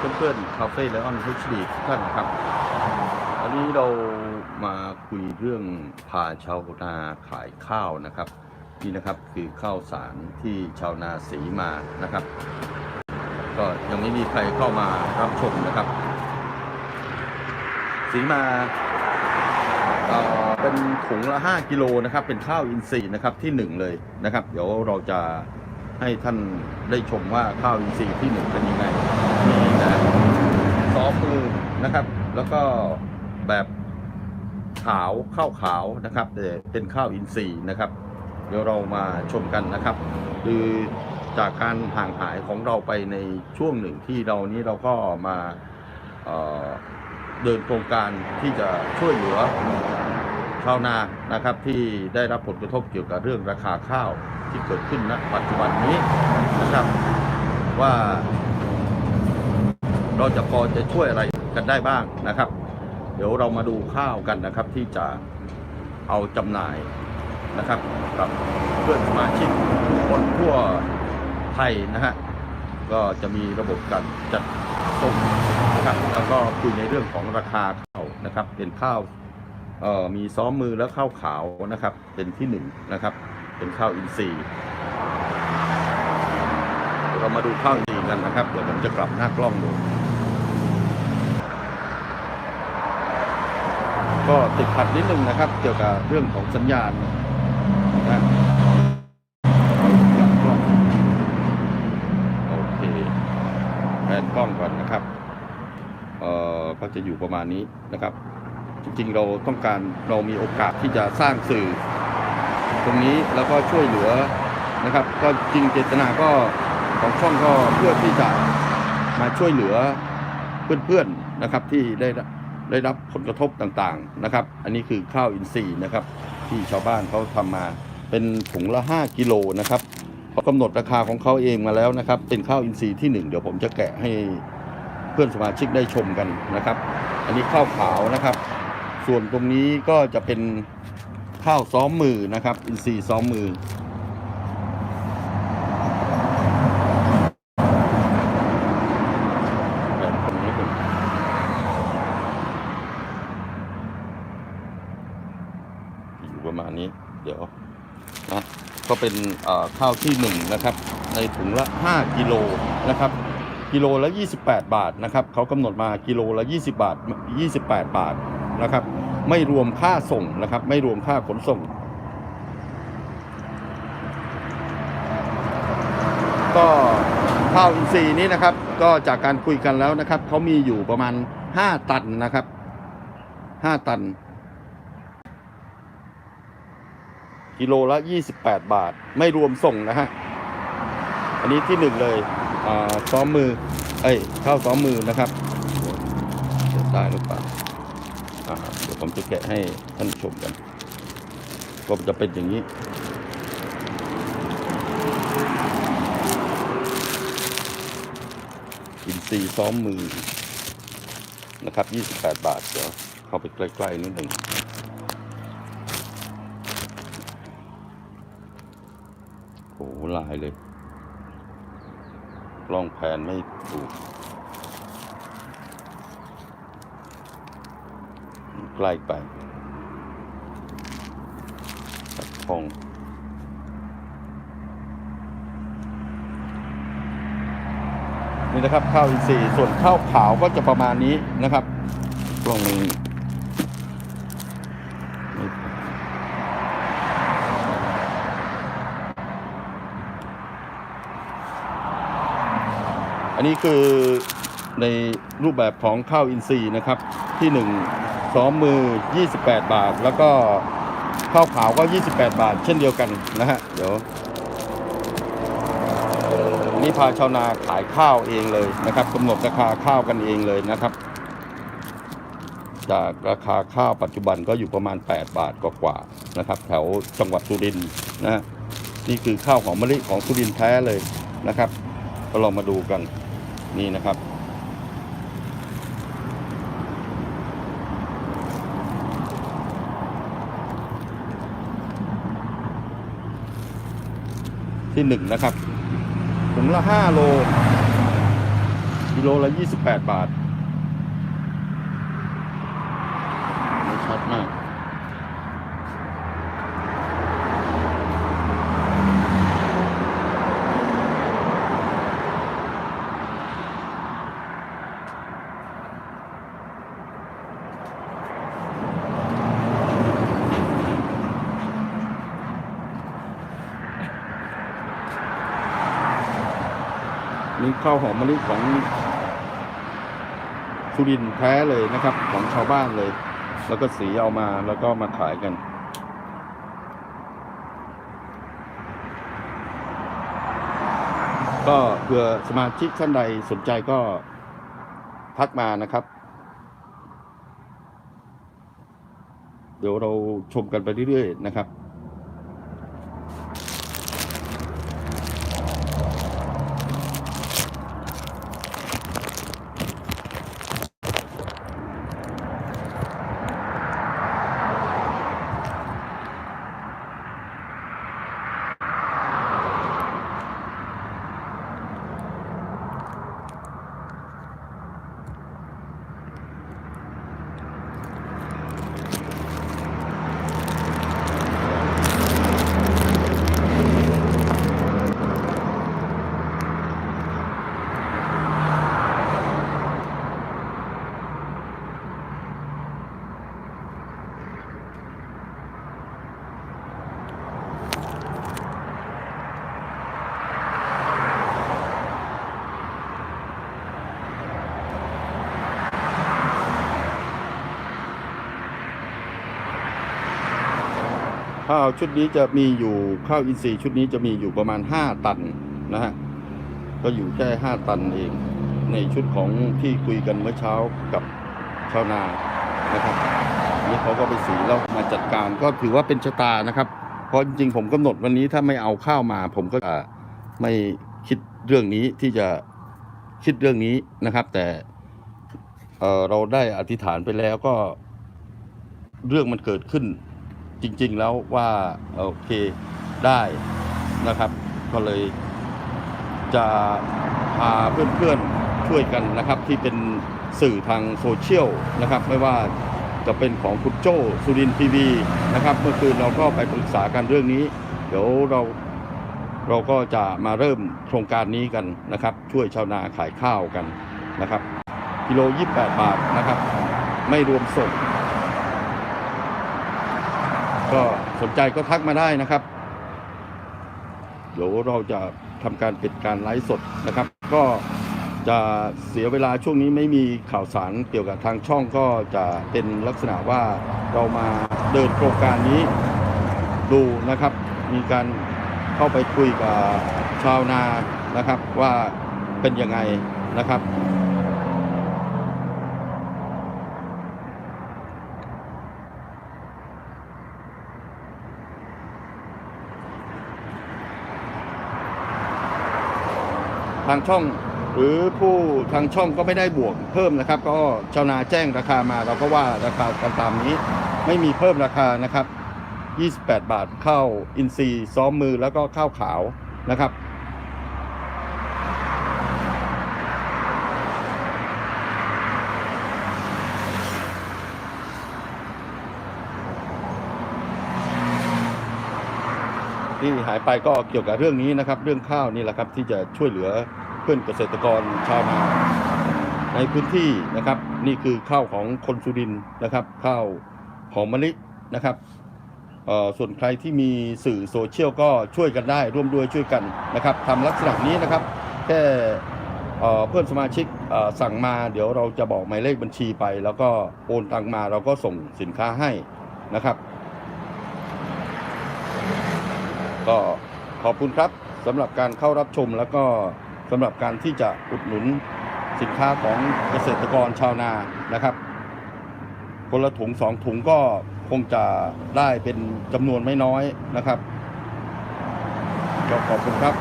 เพื่อนๆคาเฟ่ไลออนเฮชดีทุกท่านครับอันนี้เรามาคุยเรื่องพาชาวนาขายข้าวนะครับ นี่นะครับคือข้าวสารที่ชาวนาสีมานะครับ ก็ยังไม่มีใครเข้ามารับชมนะครับ สีมาเเป็นถุงละ 5 กิโลนะครับ เป็นข้าวอินทรีย์นะครับที่หนึ่งเลยนะครับ เดี๋ยวเราจะ ให้ท่านได้ชมว่าข้าวอินทรีย์ที่หนึ่งเป็นยังไงมีนะซอฟมือนะครับ แล้วก็แบบขาวข้าวขาวนะครับแต่เป็นข้าวอินทรีย์นะครับ เดี๋ยวเรามาชมกันนะครับ คือจากการห่างหายของเราไปในช่วงหนึ่งที่เรานี้เราก็มาเเดินโครงการที่จะช่วยเหลือ ชาวนานะครับที่ได้รับผลกระทบเกี่ยวกับเรื่องราคาข้าวที่เกิดขึ้นณปัจจุบันนี้นะครับว่าเราจะพอจะช่วยอะไรกันได้บ้างนะครับ เดี๋ยวเรามาดูข้าวกันนะครับที่จะเอาจำหน่ายนะครับกับเพื่อนสมาชิกทุกคนทั่วไทยนะฮะก็จะมีระบบการจัดส่งนะครับแล้วก็คุยในเรื่องของราคาข้าวนะครับเป็นข้าว เอ่อมีซ้อมมือและข้าวขาวนะครับ เป็นที่หนึ่งนะครับ เป็นข้าวอินทรีย์เรามาดูข้าวอินทรีย์กันนะครับเดี๋ยวผมจะกลับหน้ากล้องดูก็ติดขัดนิดนึงนะครับ เกี่ยวกับเรื่องของสัญญาณนะโอเคแผนกล้องก่อนนะครับ เอ่อก็จะอยู่ประมาณนี้นะครับ จริงๆ เราต้องการเรามีโอกาสที่จะสร้างสื่อ ตรงนี้แล้วก็ช่วยเหลือนะครับ ก็จริงเจตนาก็ของช่องก็เพื่อที่จะมาช่วยเหลือเพื่อนๆนะครับที่ได้รับได้รับผลกระทบต่างๆนะครับ อันนี้คือข้าวอินทรีย์นะครับ ที่ชาวบ้านเขาทำมาเป็นถุงละ 5 กิโลนะครับเขากำหนดราคาของเขาเองมาแล้วนะครับ เป็นข้าวอินทรีย์ที่หนึ่งเดี๋ยวผมจะแกะให้เพื่อนสมาชิกได้ชมกันนะครับ อันนี้ข้าวขาวนะครับ ส่วนตรงนี้ก็จะเป็นข้าวซ้อมมือนะครับ อินทรีย์ซ้อมมือ อยู่ประมาณนี้ เดี๋ยวนะก็เป็นข้าวที่หนึ่งนะครับ ในถุงละ 5 กิโลนะครับกิโลละ 28 บาทนะครับเขากำหนดมากิโลละ 20 บาท 28 บาท นะครับ ไม่รวมค่าส่งนะครับ ไม่รวมค่าขนส่ง ก็ข้าวอินทรีย์นี้นะครับ ก็จากการคุยกันแล้วนะครับเขามีอยู่ประมาณ 5 ตันนะครับ 5 ตัน กิโลละ 28 บาท ไม่รวมส่งนะฮะอันนี้ที่หนึ่งเลยซ้อมมือ เอ้ยข้าวซ้อมมือนะครับ ได้หรือเปล่า ผมจะแกะให้ท่านชมกันก็จะเป็นอย่างนี้อินซีซ้อมมือนะครับ 28 บาทเดี๋ยวเข้าไปใกล้ ๆ นิดหนึ่งโอ้โหลายเลย กล้องแพนไม่ถูก ใกล้ไปสักพงนี่นะครับข้าวอินทรีย์ส่วนข้าวขาวก็จะประมาณนี้นะครับตรงนี้อันนี้คือในรูปแบบของข้าวอินทรีย์นะครับที่1 สองมือ 28 บาท แล้วก็ข้าวขาวก็ 28 บาท เช่นเดียวกันนะฮะ เดี๋ยว นี่พาชาวนาขายข้าวเองเลยนะครับกำหนดราคาข้าวกันเองเลยนะครับ จากราคาข้าวปัจจุบันก็อยู่ประมาณ 8 บาทกว่าๆนะครับ แถวจังหวัดสุรินทร์นะฮะนี่คือข้าวของมะลิของสุรินทร์แท้เลยนะครับ ก็ลองมาดูกันนี่นะครับ ที่หนึ่งนะครับถุงละห้าโลกิโลละยี่สิบแปดบาท ข้าวหอมมะลิของสุรินแท้เลยนะครับ ของชาวบ้านเลย แล้วก็สีเอามาแล้วก็มาขายกัน ก็เผื่อสมาชิกท่านใดสนใจก็ทักมานะครับ เดี๋ยวเราชมกันไปเรื่อยๆนะครับ ข้าวชุดนี้จะมีอยู่ข้าวอินทรีย์ชุดนี้จะมีอยู่ประมาณ 5 ตันนะฮะก็อยู่แค่ 5 ตันเอง ในชุดของที่คุยกันเมื่อเช้ากับชาวนานะครับนี่เขาก็ไปสีแล้วมาจัดการก็ถือว่าเป็นชะตานะครับ เพราะจริงๆผมกำหนดวันนี้ถ้าไม่เอาข้าวมา ผมก็จะไม่คิดเรื่องนี้ที่จะคิดเรื่องนี้นะครับ แต่เเราได้อธิษฐานไปแล้วก็เรื่องมันเกิดขึ้น จริง ๆ แล้วว่าโอเคได้นะครับ ก็เลยจะพาเพื่อนๆช่วยกันนะครับ ที่เป็นสื่อทางโซเชียลนะครับ ไม่ว่าจะเป็นของคุณโจสุรินทีวีนะครับ เมื่อคืนเราก็ไปปรึกษากันเรื่องนี้ เดี๋ยวเราเราก็จะมาเริ่มโครงการนี้กันนะครับ ช่วยชาวนาขายข้าวกันนะครับ กิโล 28 บาทนะครับ ไม่รวมส่ง ก็สนใจก็ทักมาได้นะครับ เดี๋ยวเราจะทำการปิดการไลฟ์สดนะครับ ก็จะเสียเวลาช่วงนี้ไม่มีข่าวสารเกี่ยวกับทางช่องก็จะเป็นลักษณะว่าเรามาเดินโครงการนี้ดูนะครับ มีการเข้าไปคุยกับชาวนานะครับว่าเป็นยังไงนะครับ ทางช่องหรือผู้ทางช่องก็ไม่ได้บวกเพิ่มนะครับ ก็ชาวนาแจ้งราคามาเราก็ว่าราคากันตามนี้ ไม่มีเพิ่มราคานะครับ 28 บาทข้าวอินทรีย์ซ้อมมือแล้วก็ข้าวขาวนะครับ ที่หายไปก็เกี่ยวกับเรื่องนี้นะครับ เรื่องข้าวนี่แหละครับที่จะช่วยเหลือเพื่อนเกษตรกรชาวนาในพื้นที่นะครับ นี่คือข้าวของคนสุรินนะครับ ข้าวหอมมะลินะครับส่วนใครที่มีสื่อโซเชียลก็ช่วยกันได้ร่วมด้วยช่วยกันนะครับทำลักษณะนี้นะครับ แค่เพื่อนสมาชิกสั่งมาเดี๋ยวเราจะบอกหมายเลขบัญชีไป แล้วก็โอนตังมาเราก็ส่งสินค้าให้นะครับ ก็ขอบคุณครับสำหรับการเข้ารับชมแล้วก็สำหรับการที่จะอุดหนุนสินค้าของเกษตรกรชาวนานะครับ คนละถุงสองถุงก็คงจะได้เป็นจำนวนไม่น้อยนะครับขอบคุณครับ